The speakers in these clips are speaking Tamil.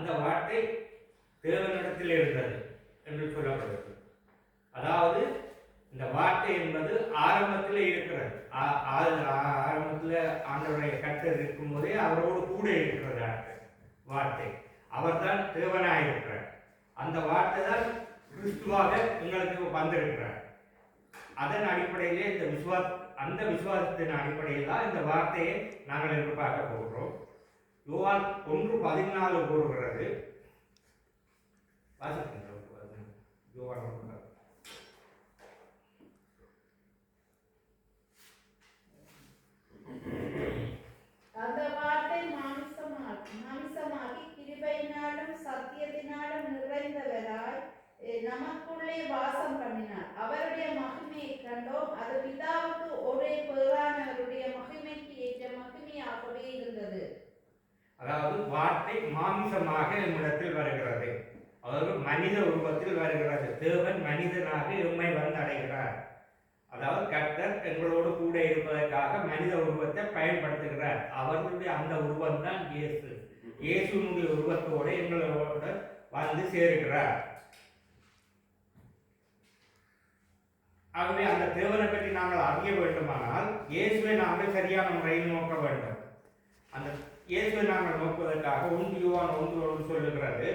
அந்த வார்த்தை தேவனிடத்தில் இருந்தது என்று சொல்லப்படுகிறது. அதாவது இந்த வார்த்தை என்பது ஆரம்பத்தில் இருக்கிறது. ஆ- ஆரம்பத்தில் ஆண்டவருடைய கர்த்தர் இருக்கும்போதே அவரோடு கூட இருக்கிறது வார்த்தை. அவர் அவர்தான் தேவனாக இருக்கிறார் அந்த வார்த்தை தான் கிறிஸ்துவாக எங்களுக்கு வந்திருக்கிறார். அதன் அடிப்படையிலே இந்த விசுவா அந்த விசுவாசத்தின் அடிப்படையில் தான் இந்த வார்த்தையை நாங்கள் எதிர்பார்க்க போகிறோம். யோவான் ஒன்று பதினாலு கூறுகிறது. வாசிக்கின்றோம் யோவான் ஒன்று அந்த வார்த்தை மாமிசமாகி மாமிசமாகி கிருபையினாலும் சத்தியத்தினாலும் நிறைந்தவராய் நமக்குள்ளே வாசம் பண்ணினார். அவருடைய மகிமையை கண்டோம். அது பிதாவுக்கு ஒரே பேரானவருடைய மகிமைக்கு ஏற்ற மகிமையாகவே இருந்தது. அதாவது வார்த்தை மாமிசமாக நம்மிடத்தில் வருகிறது. அதாவது மனித உருவத்தில் வருகிறது. தேவன் மனிதனாக எம்மை வந்தடைகிறார். அதாவது கர்த்தர் எங்களோடு கூட இருப்பதற்காக மனித உருவத்தை பயன்படுத்துகிறார். அவர்களுடைய அந்த உருவம் தான் இயேசு இயேசுனுடைய உருவத்தோடு எங்களோட வந்து சேருகிறார். ஆகவே அந்த தேவனை பற்றி நாங்கள் அறிய வேண்டுமானால் இயேசுவை நாங்கள் சரியான முறையில் நோக்க வேண்டும். அந்த இயேசுவை நாங்கள் நோக்குவதற்காக ஒன்று யுவான் ஒன்று சொல்லுகிறது.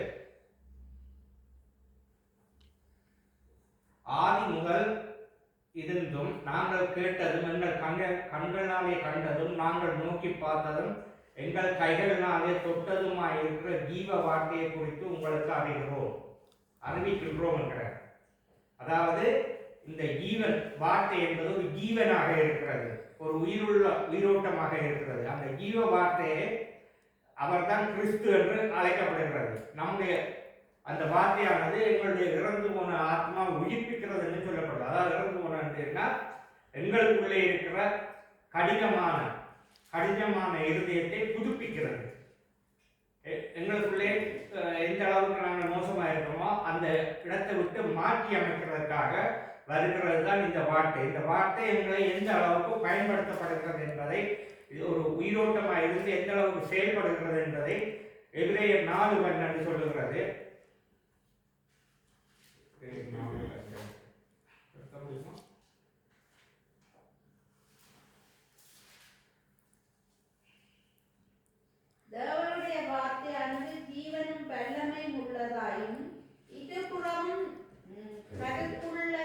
ஆதி முதல் இருந்தும் நாங்கள் கேட்டதும் எங்கள் கண்ண கண்களாலே கண்டதும் நாங்கள் நோக்கி பார்த்ததும் எங்கள் கைகளினாலே தொட்டதுமாய் இருக்கிற ஜீவ வார்த்தையை குறித்து உங்களுக்கு அறிகிறோம். அறிவிக்கின்றோம் என்கிறார் அதாவது இந்த ஜீவன் வார்த்தை என்பது ஒரு ஜீவனாக இருக்கிறது. ஒரு உயிருள்ள உயிரோட்டமாக இருக்கிறது. அந்த ஜீவ வார்த்தையை அவர்தான் கிறிஸ்து என்று அழைக்கப்படுகிறது. நம்முடைய அந்த வார்த்தையானது எங்களுடைய இறந்து போன ஆத்மா உயிர்ப்பிக்கிறது என்று சொல்லப்படுது. அதாவது இறந்து போனா எங்களுக்குள்ளே இருக்கிற கடினமான கடினமான இருதயத்தை புதுப்பிக்கிறது. எங்களுக்குள்ளே எந்த அளவுக்கு நாங்கள் மோசமாக இருக்கிறோமோ அந்த இடத்தை விட்டு மாற்றி அமைக்கிறதுக்காக வருகிறது தான் இந்த வார்த்தை இந்த வார்த்தை எங்களை எந்த அளவுக்கு பயன்படுத்தப்படுகிறது என்பதை இது ஒரு உயிரோட்டமாக இருந்து எந்த அளவுக்கு செயல்படுகிறது என்பதை எதிரேயர் நாலு பன்னெண்டு சொல்லுகிறது எபிரேயர் நாலு பன்னெண்டு. முடியுமா? தேவனுடைய வார்த்தையானது ஜீவனும் வல்லமையும் உள்ளதாயும் இருபுறமும் ம், கருத்துள்ள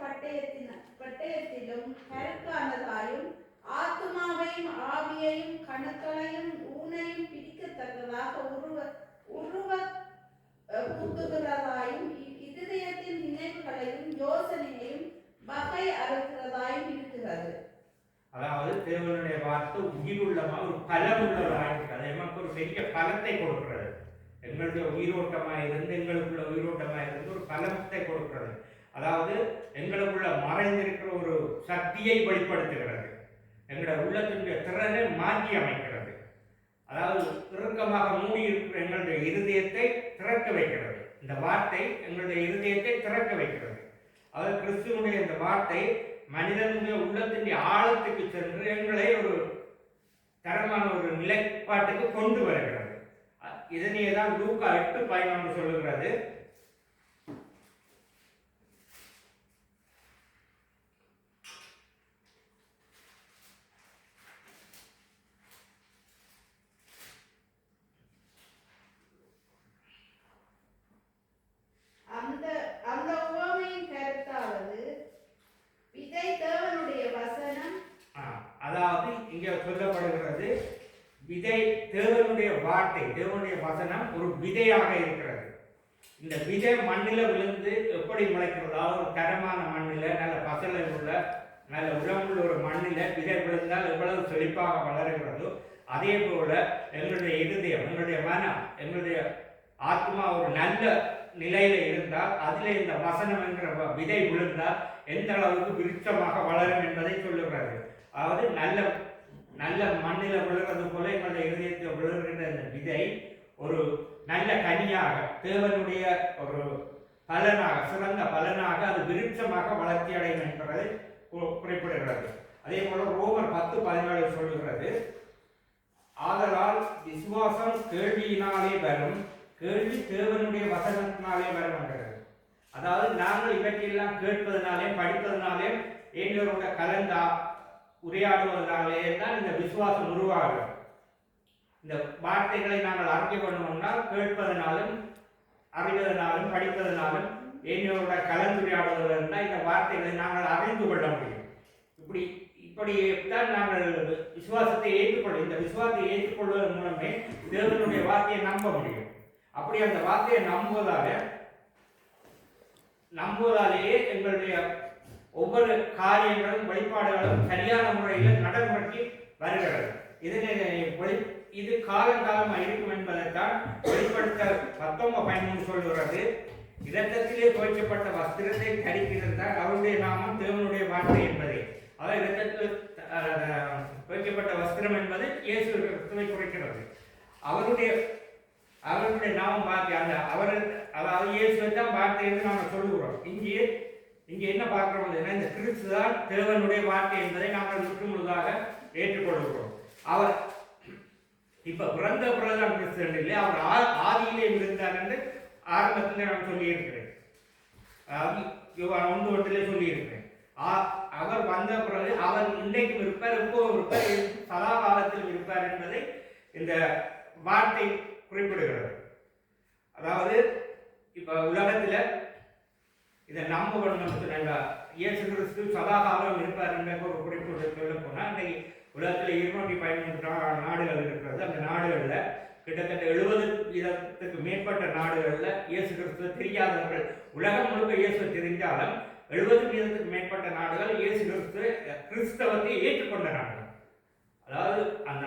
பட்டயத்தின பட்டயத்திலும் கருக்கானதாயும் ஆத்மாவையும் ஆவியையும் கணுக்களையும் ஊனையும் பிடிக்கத்தக்கதாக உருவ உருவ அஹ், இதயத்தின் நினைவுகளையும் யோசனையையும் வகை அறுக்கிறதாயும் இருக்கிறது. அதாவது தேவனுடைய வார்த்தை உயிருள்ளமா ஒரு பலம் உள்ளதாக இருக்கிறது எமக்கு ஒரு பெரிய பலத்தை கொடுக்கிறது. எங்களுடைய உயிரோட்டமாக இருந்து எங்களுக்குள்ள உயிரோட்டமாக இருந்து ஒரு பலத்தை கொடுக்கிறது. அதாவது எங்களுக்குள்ள மறைந்திருக்கிற ஒரு சக்தியை வெளிப்படுத்துகிறது. எங்களோட உள்ளத்தினுடைய திறனை மாற்றி அமைக்கிறது. அதாவது இறுக்கமாக மூடி இருக்கிற எங்களுடைய இருதயத்தை திறக்க வைக்கிறது. இந்த வார்த்தை எங்களுடைய இருதயத்தை திறக்க வைக்கிறது. அதாவது கிறிஸ்துவனுடைய இந்த வார்த்தை மனிதனுடைய உள்ளத்தினுடைய ஆழத்துக்கு சென்று எங்களை ஒரு தரமான ஒரு நிலைப்பாட்டுக்கு கொண்டு வருகிறது. இதனையே தான் லூக்கா எட்டு பயணம் சொல்லுகிறது அந்த அந்த உவமையின் கருத்தாவது விதை தேவனுடைய வசனம் ஆ, அதாவது இங்கே சொல்லப்படுகிறது விதை தேவனுடைய வார்த்தை தேவனுடைய வசனம் ஒரு விதையாக இருக்கிறது. இந்த விதை மண்ணில் விழுந்து எப்படி முளைக்கிறதோ ஒரு தரமான மண்ணில் நல்ல பசலை உள்ள நல்ல உரமுள்ள ஒரு மண்ணில் விதை விழுந்தால் எவ்வளவு செழிப்பாக வளருகிறதோ அதே போல எங்களுடைய இருதயம் எங்களுடைய மனம் எங்களுடைய ஆத்மா ஒரு நல்ல நிலையில இருந்தால் அதில் இந்த வசனம் என்ற விதை விழுந்தால் எந்த அளவுக்கு விருட்சமாக வளரும் என்பதை சொல்லுகிறார்கள் அதாவது நல்ல நல்ல மண்ணில் விழுகிறது போல எங்களுடைய இருதயத்தில் விழுகின்ற இந்த விதை ஒரு நல்ல கனியாக தேவனுடைய ஒரு பலனாக சிறந்த பலனாக அது விருட்சமாக வளர்ச்சி அடையும் என்பதை கு- குறிப்பிடுகிறது. அதே போல ரோமர் பத்து பதினாலு சொல்லுகிறது. ஆதலால் விசுவாசம் கேள்வியினாலே வரும் கேள்வி தேவனுடைய வசனத்தினாலே வர வந்தது அதாவது நாங்கள் இவற்றையெல்லாம் கேட்பதனாலே படிப்பதனாலே எங்களோட கலந்தா உரையாடுவதனாலே தான் இந்த விசுவாசம் உருவாகும் இந்த வார்த்தைகளை நாங்கள் அறிஞ்சு பண்ணணும்னால் கேட்பதனாலும் அறிவதனாலும் படிப்பதனாலும் என்னோட கலந்துரையாடுவதன் தான் இந்த வார்த்தைகளை நாங்கள் அறிந்து கொள்ள முடியும். இப்படி இப்படி தான் நாங்கள் விசுவாசத்தை ஏற்றுக்கொள்ள இந்த விசுவாசத்தை ஏற்றுக்கொள்வதன் மூலமே தேவனுடைய வார்த்தையை நம்ப முடியும். அப்படி அந்த வார்த்தையை நம்புவதாக நம்புவதாலேயே எங்களுடைய ஒவ்வொரு காரியங்களும் வழிபாடுகளும் சரியான முறையில் நடைமுறைக்கு வருகிறது. இதனை இது காலங்காலமாக இருக்கும் என்பதைத்தான் வெளிப்படுத்த பத்தொன்பது பயணம் சொல்லுகிறது இரத்தத்திலே துவைக்கப்பட்ட வஸ்திரத்தை தரித்திருந்தால் அவருடைய நாமம் தேவனுடைய வார்த்தை என்பதே. அதாவது இரத்தத்தில் துவைக்கப்பட்ட வஸ்திரம் என்பது இயேசு கிறிஸ்துவை குறிக்கிறது அவருடைய அவருடைய நாமம் வார்த்தை அந்த அவர் அதாவது இயேசுவை தான் வார்த்தை என்று நாங்கள் சொல்லுகிறோம். இங்கே இங்கே என்ன பார்க்கிறோம் அப்படின்னா, இந்த கிறிஸ்து தான் தேவனுடைய வார்த்தை என்பதை நாங்கள் முற்றுமுழுதாக ஏற்றுக்கொள்கிறோம். அவர் இப்ப பிறந்த பிறகுதான் கிறிஸ்து இல்லை அவர் ஆ- ஆதியிலே இருந்தார் என்று ஆரம்பத்தில் நான் சொல்லியிருக்கிறேன். ஒன்று ஒன்றிலே சொல்லியிருக்கிறேன். ஆ- அவர் வந்த பிறகு அவர் இன்றைக்கும் இருப்பார் இப்போ இருப்பார் சதா காலத்தில் இருப்பார் என்பதை இந்த வார்த்தை குறிப்பிடுகிறது. அதாவது இப்ப உலகத்தில் இதை நம்ப வேணும் சொன்னாங்க இயேசு கிறிஸ்து சதாகாலம் இருப்பார் என்ற ஒரு குறிப்பு சொல்ல போனால் இன்னைக்கு உலகத்தில் இருநூற்றி பதிமூன்று நாடுகள் இருக்கிறது. அந்த நாடுகளில் கிட்டத்தட்ட எழுபது வீதத்துக்கு மேற்பட்ட நாடுகளில் இயேசு கிறிஸ்து தெரியாதவர்கள் உலகம் முழுக்க இயேசு தெரிஞ்சாலும் எழுபது வீதத்துக்கு மேற்பட்ட நாடுகள் இயேசு கிறிஸ்து கிறிஸ்தவத்தை ஏற்றுக்கொண்ட நாடுகள். அதாவது அந்த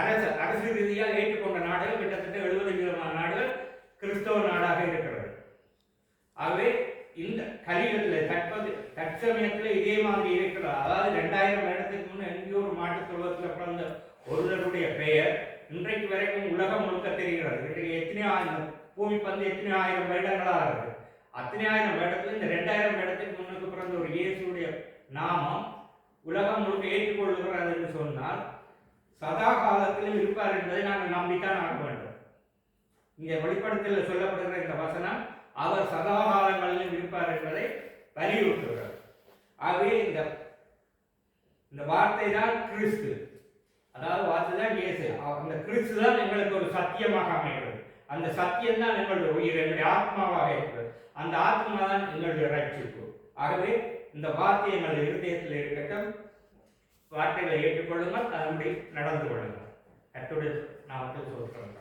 அரசு அரசு ரீதியாக ஏற்றுக்கொண்ட நாடுகள் கிட்டத்தட்ட எழுபது வீதமான நாடுகள் கிறிஸ்தவ நாடாக இருக்கிறது ஆகவே இந்த கலிகளில் தற்போது தற்சமயத்தில் இதே மாதிரி இருக்கிறது அதாவது ரெண்டாயிரம் வருடத்துக்கு முன்னே எங்கேயோ ஒரு மாட்டுத் தொழுவத்தில் பிறந்த ஒருவருடைய பெயர் இன்றைக்கு வரைக்கும் உலகம் முழுக்க தெரிகிறது. இன்றைக்கு எத்தனை ஆயிரம் பூமி பந்து எத்தனை ஆயிரம் வருடங்களாக இருக்கு? அத்தனை ஆயிரம் வருடத்துல இந்த ரெண்டாயிரம் வருடத்துக்கு முன்னுக்கு பிறந்த ஒரு இயேசுடைய நாமம் உலகம் முழுக்க ஏற்றுக்கொள்கிறது என்று சொன்னால் சதா காலத்திலும் இருப்பார் என்பதை நாங்கள் நம்பித்தான் ஆக வேண்டும். இங்கே வெளிப்படுத்தல சொல்லப்படுகிற இந்த வசனம் அவர் சதா காலங்களிலும் இருப்பார் என்பதை வலியுறுத்துகிறார். ஆகவே இந்த இந்த வார்த்தை தான் கிறிஸ்து. அதாவது வார்த்தை தான் இயேசு அந்த கிறிஸ்து தான் எங்களுக்கு ஒரு சத்தியமாக அமைகிறது. அந்த சத்தியம் தான் எங்களுடைய உயிர் எங்களுடைய ஆத்மாவாக இருக்கிறது. அந்த ஆத்மா தான் எங்களுடைய ரட்சிப்பு ஆகவே இந்த வார்த்தை எங்களுடைய இருதயத்தில் இருக்கட்டும் வார்த்தைகளை ஏற்றுக்கொள்ளுங்கள் அதன்படி நடந்து கொள்ளுங்கள். கத்துடைய நாமத்தில் சொல்கிறோம்